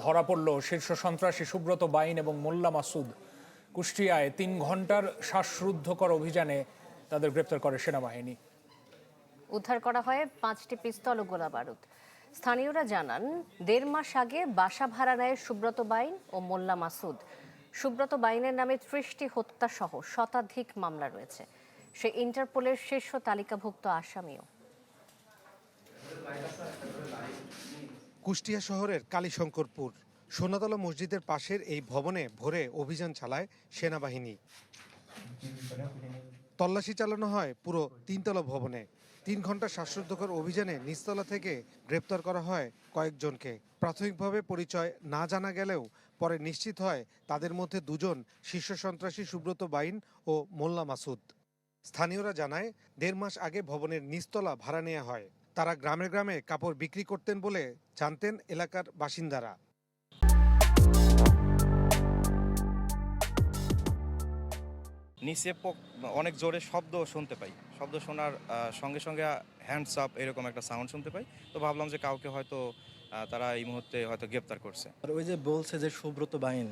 ধরা পড়ল শীর্ষ সন্ত্রাসী সুব্রত বাইন এবং মোল্লা মাসুদ। কুষ্টিয়ায় তিন ঘণ্টার শ্বাসরুদ্ধকর অভিযানে তাদের গ্রেপ্তার করে সেনাবাহিনী। উদ্ধার করা হয় পাঁচটি পিস্তল ও গোলা বারুদ। স্থানীয়রা জানান, দেড় মাস আগে বাসা ভাড়া নেয় সুব্রত বাইন ও মোল্লা মাসুদ। সুব্রত বাইনের নামে ত্রিশটি হত্যা সহ শতাধিক মামলা রয়েছে। সে ইন্টারপোলের শীর্ষ তালিকাভুক্ত আসামিও। কুষ্টিয়া শহরের কালীশঙ্করপুর, সোনাতলা মসজিদের পাশের এই ভবনে ভোরে অভিযান চালায় সেনাবাহিনী। তল্লাশি চালানো হয় পুরো তিনতলা ভবনে। তিন ঘণ্টা শ্বাসরুদ্ধকর অভিযানে নিচতলা থেকে গ্রেপ্তার করা হয় কয়েকজনকে। প্রাথমিকভাবে পরিচয় না জানা গেলেও পরে নিশ্চিত হয় তাদের মধ্যে দুজন শীর্ষ সন্ত্রাসী সুব্রত বাইন ও মোল্লা মাসুদ। স্থানীয়রা জানায়, দেড় মাস আগে ভবনের নিচতলা ভাড়া নেওয়া হয়। তারা গ্রামে গ্রামে কাপড় বিক্রি করতেন বলে জানতেন এলাকার বাসিন্দারা। নিচে অনেক জোরে শব্দ শুনতে পাই। শব্দ শোনার সঙ্গে সঙ্গে হ্যান্ডস আপ এরকম একটা সাউন্ড শুনতে পাই। তো ভাবলাম যে কাউকে হয়তো তারা এই মুহূর্তে হয়তো গ্রেপ্তার করছে। আর ওই যে বলছে যে সুব্রত বাইন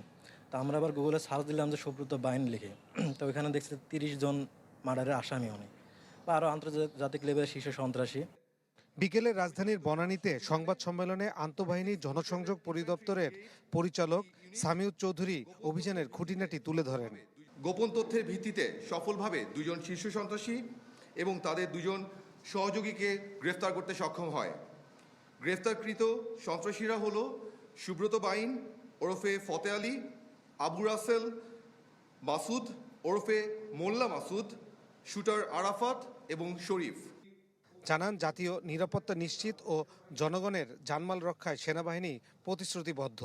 তা আমরা আবার গুগলে সার্চ দিলাম যে সুব্রত বাইন লিখে। তো ওইখানে দেখছি তিরিশ জন মার্ডারের আসামি অনেক বা আরও আন্তর্জাতিক লেভেলের শীর্ষ সন্ত্রাসী। বিকেলে রাজধানীর বনানীতে সংবাদ সম্মেলনে আন্তঃবাহিনী জনসংযোগ পরিদপ্তরের পরিচালক সামিউদ চৌধুরী অভিযানের খুঁটিনাটি তুলে ধরেন। গোপন তথ্যের ভিত্তিতে সফলভাবে দুজন শীর্ষ সন্ত্রাসী এবং তাদের দুজন সহযোগীকে গ্রেফতার করতে সক্ষম হয়। গ্রেফতারকৃত সন্ত্রাসীরা হল সুব্রত বাইন, ওরফে ফতে আলী, আবু রাসেল মাসুদ, ওরফে মোল্লা মাসুদ, শুটার আরাফাত এবং শরীফ। জানান জাতীয় নিরাপত্তা নিশ্চিত ও জনগণের জানমাল রক্ষায় সেনাবাহিনী প্রতিশ্রুতিবদ্ধ।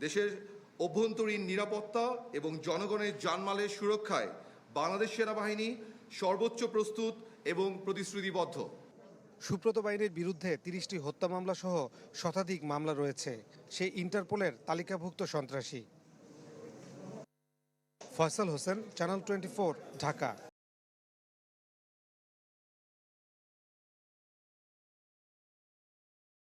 দেশের অভ্যন্তরীণ নিরাপত্তা এবং জনগণের জানমালের সুরক্ষায় বাংলাদেশ সেনাবাহিনী সর্বোচ্চ প্রস্তুত এবং প্রতিশ্রুতিবদ্ধ। সুব্রত বাহিনীর বিরুদ্ধে তিরিশটি হত্যা মামলা সহ শতাধিক মামলা রয়েছে। সে ইন্টারপোলের তালিকাভুক্ত সন্ত্রাসী। Faisal Hossain channel twenty Dhaka.